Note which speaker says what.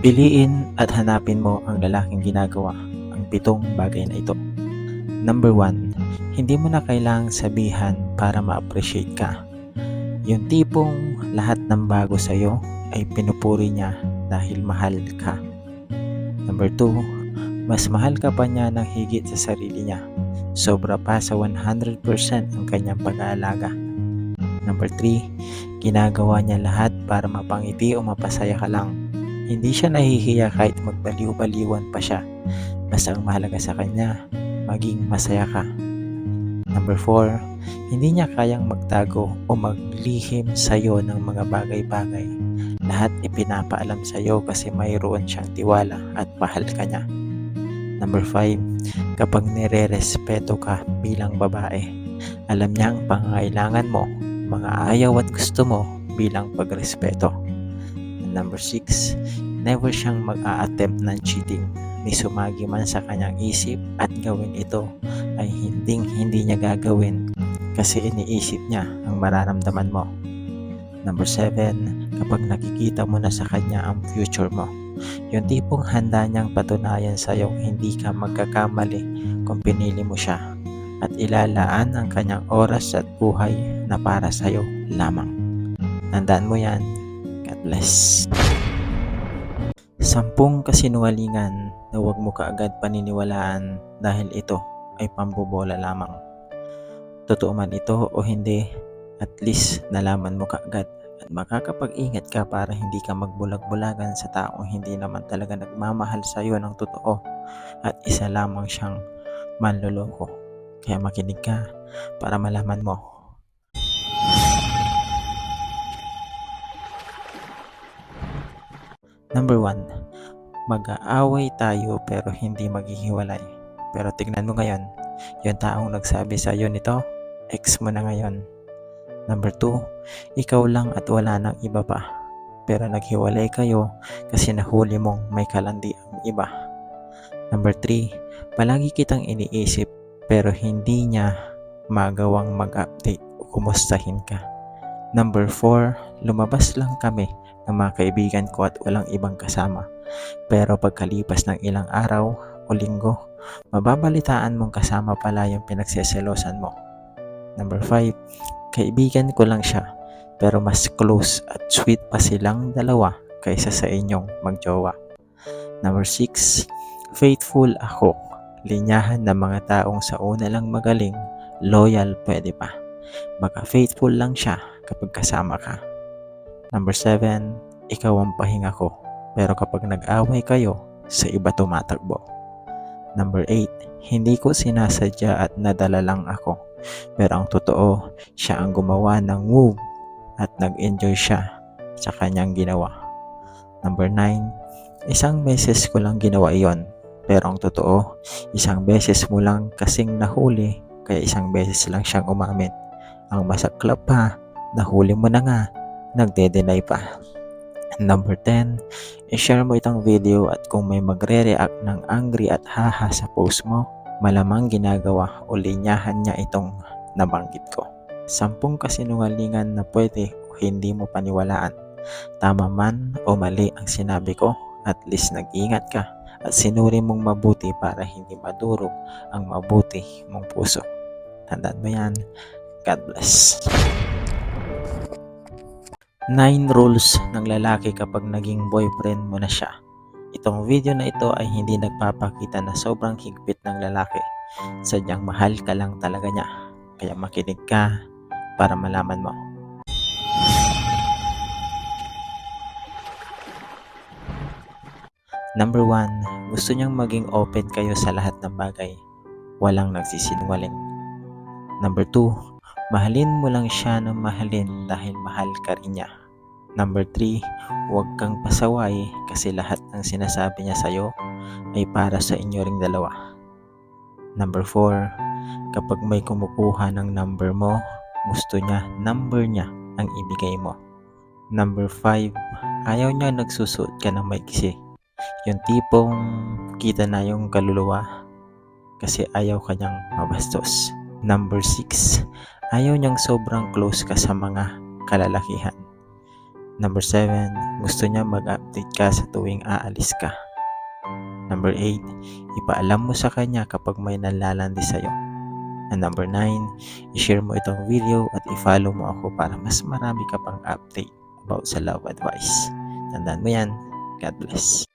Speaker 1: Piliin at hanapin mo ang lalaking ginagawa ang pitong bagay na ito. Number 1. Hindi mo na kailangang sabihan para ma-appreciate ka. Yung tipong lahat ng bago sa'yo ay pinupuri niya dahil mahal ka. Number 2. Mas mahal ka pa niya ng higit sa sarili niya. Sobra pa sa 100% ang kanyang pag-aalaga. Number 3. Ginagawa niya lahat para mapangiti o mapasaya ka lang. Hindi siya nahihiya kahit magbaliw-baliwan pa siya. Basta ang mahalaga sa kanya, maging masaya ka. Number 4. Hindi niya kayang magtago o maglihim sa'yo ng mga bagay-bagay. Lahat ipinapaalam sa'yo kasi mayroon siyang tiwala at mahal ka niya. Number 5. Kapag nire-respeto ka bilang babae, alam niya ang pangangailangan mo, mga ayaw at gusto mo bilang pagrespeto. Number 6. Never siyang mag-a-attempt ng cheating ni sumagi man sa kanyang isip at gawin ito ay hinding hindi niya gagawin kasi iniisip niya ang mararamdaman mo. Number 7, kapag nakikita mo na sa kanya ang future mo, yung tipong handa niyang patunayan sa iyong hindi ka magkakamali kung pinili mo siya at ilalaan ang kanyang oras at buhay na para sa iyo lamang. Tandaan mo yan. God bless. Sampung kasinungalingan na huwag mo kaagad paniniwalaan dahil ito ay pambobola lamang. Totoo man ito o hindi, at least nalaman mo kaagad at makakapag-ingat ka para hindi ka magbulag-bulagan sa taong hindi naman talaga nagmamahal sa iyo ng totoo at isa lamang siyang manloloko. Kaya makinig ka para malaman mo. Number 1. Mag-aaway tayo pero hindi maghihiwalay. Pero tignan mo ngayon, yung taong nagsabi sa iyo nito, ex mo na ngayon. Number 2, ikaw lang at wala nang iba pa. Pero naghiwalay kayo kasi nahuli mong may kalandi ang iba. Number 3, palagi kitang iniisip pero hindi niya magawang mag-update o kumustahin ka. Number 4, lumabas lang kami ng mga kaibigan ko at walang ibang kasama. Pero pagkalipas ng ilang araw o linggo, mababalitaan mong kasama pala yung pinagseselosan mo. Number 5, kaibigan ko lang siya pero mas close at sweet pa silang dalawa kaysa sa inyong magjowa. Number 6, faithful ako. Linyahan ng mga taong sa una lang magaling, loyal pwede pa. Baka faithful lang siya kapag kasama ka. Number 7, ikaw ang pahinga ko. Pero kapag nag-away kayo, sa iba tumatakbo. Number 8, hindi ko sinasadya at nadala lang ako. Pero ang totoo, siya ang gumawa ng move at nag-enjoy siya sa kanyang ginawa. Number 9, isang beses ko lang ginawa iyon. Pero ang totoo, isang beses mo lang kasing nahuli, kaya isang beses lang siyang umamin. Ang masaklap pa, nahuli mo na nga, nagde-deny pa. Number 10, i-share mo itong video at kung may magre-react ng angry at haha sa post mo, malamang ginagawa o linyahan niya itong nabanggit ko. Sampung kasinungalingan na pwede o hindi mo paniwalaan. Tama man o mali ang sinabi ko, at least nag-ingat ka at sinuri mong mabuti para hindi madurog ang mabuti mong puso. Tandaan mo yan. God bless. 9 rules ng lalaki kapag naging boyfriend mo na siya. Itong video na ito ay hindi nagpapakita na sobrang higpit ng lalaki. Sadyang mahal ka lang talaga niya. Kaya makinig ka para malaman mo. Number 1, gusto niyang maging open kayo sa lahat ng bagay. Walang nagsisinungaling. Number 2, mahalin mo lang siya ng mahalin dahil mahal ka rin niya. Number 3, huwag kang pasaway kasi lahat ng sinasabi niya sa'yo ay para sa inyo ring dalawa. Number 4, kapag may kumukuha ng number mo, gusto niya number niya ang ibigay mo. Number 5, ayaw niya nagsusuot ka ng maiksi. Yung tipong kita na yung kaluluwa kasi ayaw kanyang mabastos. Number 6, ayaw niyang sobrang close ka sa mga kalalakihan. Number 7, gusto niya mag-update ka sa tuwing aalis ka. Number 8, ipaalam mo sa kanya kapag may nalalandi sa'yo. And number 9, i-share mo itong video at i-follow mo ako para mas marami ka pang update about sa love advice. Tandaan mo yan. God bless.